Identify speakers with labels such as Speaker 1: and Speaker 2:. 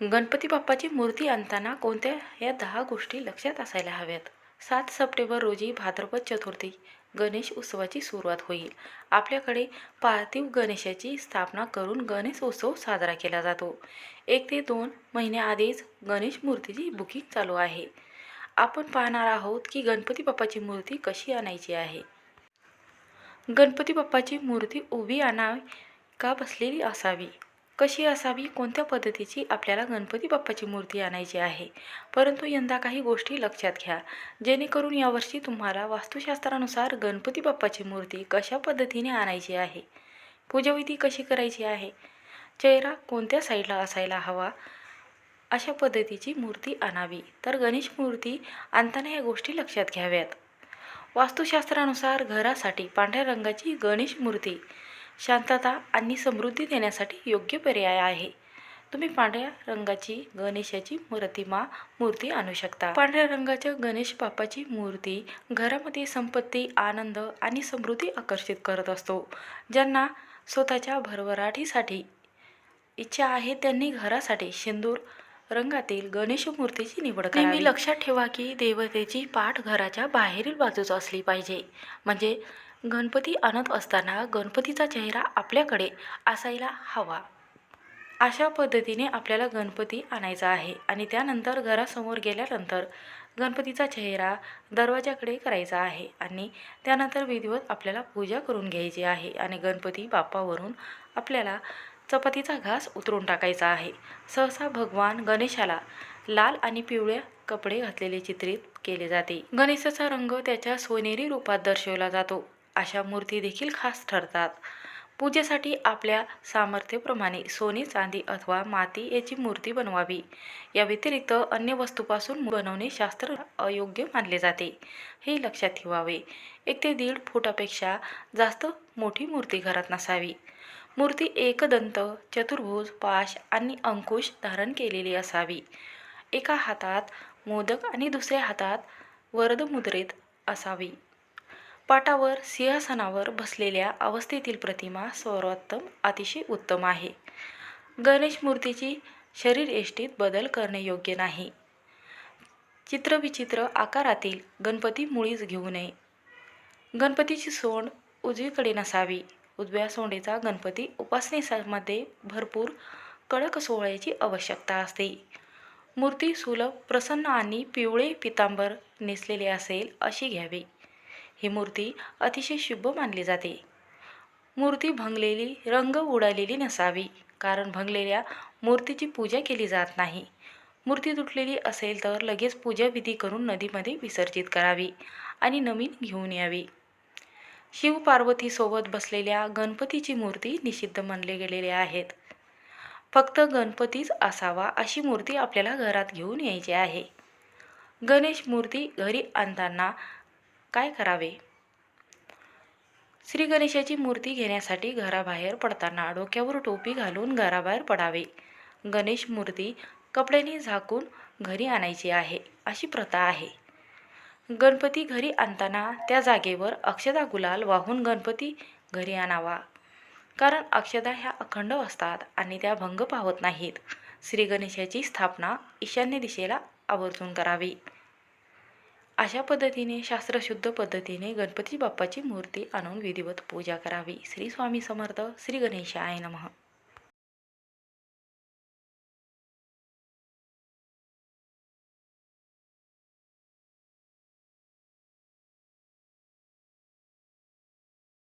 Speaker 1: गणपती बाप्पाची मूर्ती आणताना कोणत्या या दहा गोष्टी लक्षात असायला हव्यात? सात सप्टेंबर रोजी भाद्रपद चतुर्थी गणेश उत्सवाची सुरुवात होईल. आपल्याकडे पार्थिव गणेशाची स्थापना करून गणेश उत्सव साजरा केला जातो. एक ते दोन महिन्याआधीच गणेश मूर्तीची बुकिंग चालू आहे. आपण पाहणार आहोत की गणपती बाप्पाची मूर्ती कशी आणायची आहे. गणपती बाप्पाची मूर्ती उभी आणावी का बसलेली असावी? कशी असावी? कोणत्या पद्धतीची आपल्याला गणपती बाप्पाची मूर्ती आणायची आहे? परंतु यंदा काही गोष्टी लक्षात घ्या. जेणेकरून यावर्षी तुम्हाला वास्तुशास्त्रानुसार गणपती बाप्पाची मूर्ती कशा पद्धतीने आणायची आहे? पूजाविधी कशी करायची आहे? चेहरा कोणत्या साईडला असायला हवा? अशा पद्धतीची मूर्ती आणावी. तर गणेश मूर्ती आणताना या गोष्टी लक्षात घ्याव्यात. वास्तुशास्त्रानुसार घरासाठी पांढऱ्या रंगाची गणेश मूर्ती शांतता आणि समृद्धी देण्यासाठी योग्य पर्याय आहे. तुम्ही पांढऱ्या रंगाची गणेशाची प्रतिमा मूर्ती आणू शकता. पांढऱ्या रंगाच्या गणेश बाप्पाची मूर्ती घरामध्ये संपत्ती आनंद आणि समृद्धी आकर्षित करत असतो. ज्यांना स्वतःच्या भरभराटीसाठी इच्छा आहे त्यांनी घरासाठी शेंदूर रंगातील गणेश मूर्तीची निवड करावी. नेहमी लक्षात ठेवा की देवतेची पाठ घराच्या बाहेरील बाजूच असली पाहिजे. म्हणजे गणपती आणत असताना गणपतीचा चेहरा आपल्याकडे असायला हवा. अशा पद्धतीने आपल्याला गणपती आणायचा आहे आणि त्यानंतर घरासमोर गेल्यानंतर गणपतीचा चेहरा दरवाजाकडे करायचा आहे आणि त्यानंतर विधिवत आपल्याला पूजा करून घ्यायची आहे आणि गणपती बाप्पावरून आपल्याला चपातीचा घास उतरून टाकायचा आहे. सहसा भगवान गणेशाला लाल आणि पिवळ्या कपडे घातलेले चित्रित केले जाते. गणेशाचा रंग त्याच्या सोनेरी रूपात दर्शवला जातो. अशा मूर्ती देखील खास ठरतात. पूजेसाठी आपल्या सामर्थ्याप्रमाणे सोने चांदी अथवा माती याची मूर्ती बनवावी. या व्यतिरिक्त अन्य वस्तूपासून बनवणे शास्त्र अयोग्य मानले जाते हे लक्षात ठेवावे. एक ते दीड फुटापेक्षा जास्त मोठी मूर्ती घरात नसावी. मूर्ती एकदंत चतुर्भुज पाश आणि अंकुश धारण केलेली असावी. एका हातात मोदक आणि दुसऱ्या हातात वरदमुद्रेत असावी. पाटावर सिंहासनावर बसलेल्या अवस्थेतील प्रतिमा सर्वोत्तम अतिशय उत्तम आहे. गणेश मूर्तीची शरीर एष्टीत बदल करणे योग्य नाही. चित्रविचित्र आकारातील गणपती मुळीच घेऊ नये. गणपतीची सोंड उजवीकडे नसावी. उजव्या सोंडेचा गणपती उपासनेमध्ये भरपूर कडक सोहळ्याची आवश्यकता असते. मूर्ती सुलभ प्रसन्न आणि पिवळे पितांबर नेसलेले असेल अशी घ्यावी. ही मूर्ती अतिशय शुभ मानली जाते. मूर्ती भंगलेली रंग उडालेली नसावी कारण भंगलेल्या मूर्तीची पूजा केली जात नाही. मूर्ती तुटलेली असेल तर लगेच पूजाविधी करून नदीमध्ये विसर्जित करावी आणि नवीन घेऊन यावी. शिव पार्वतीसोबत बसलेल्या गणपतीची मूर्ती निषिद्ध मानले गेलेले आहेत. फक्त गणपतीच असावा अशी मूर्ती आपल्याला घरात घेऊन यायची आहे. गणेश मूर्ती घरी आणताना काय करावे? श्री गणेशाची मूर्ती घेण्यासाठी घराबाहेर पडताना डोक्यावर टोपी घालून घराबाहेर पडावे. गणेश मूर्ती कपड्याने झाकून घरी आणायची आहे अशी प्रथा आहे. गणपती घरी आणताना त्या जागेवर अक्षदा गुलाल वाहून गणपती घरी आणावा. कारण अक्षदा ह्या अखंड असतात आणि त्या भंग पावत नाहीत. श्री गणेशाची स्थापना ईशान्य दिशेला आवर्जून करावी. अशा पद्धतीने शास्त्रशुद्ध पद्धतीने गणपती बाप्पाची मूर्ती आणून विधिवत पूजा करावी. श्री स्वामी समर्थ श्री गणेशाय नमः.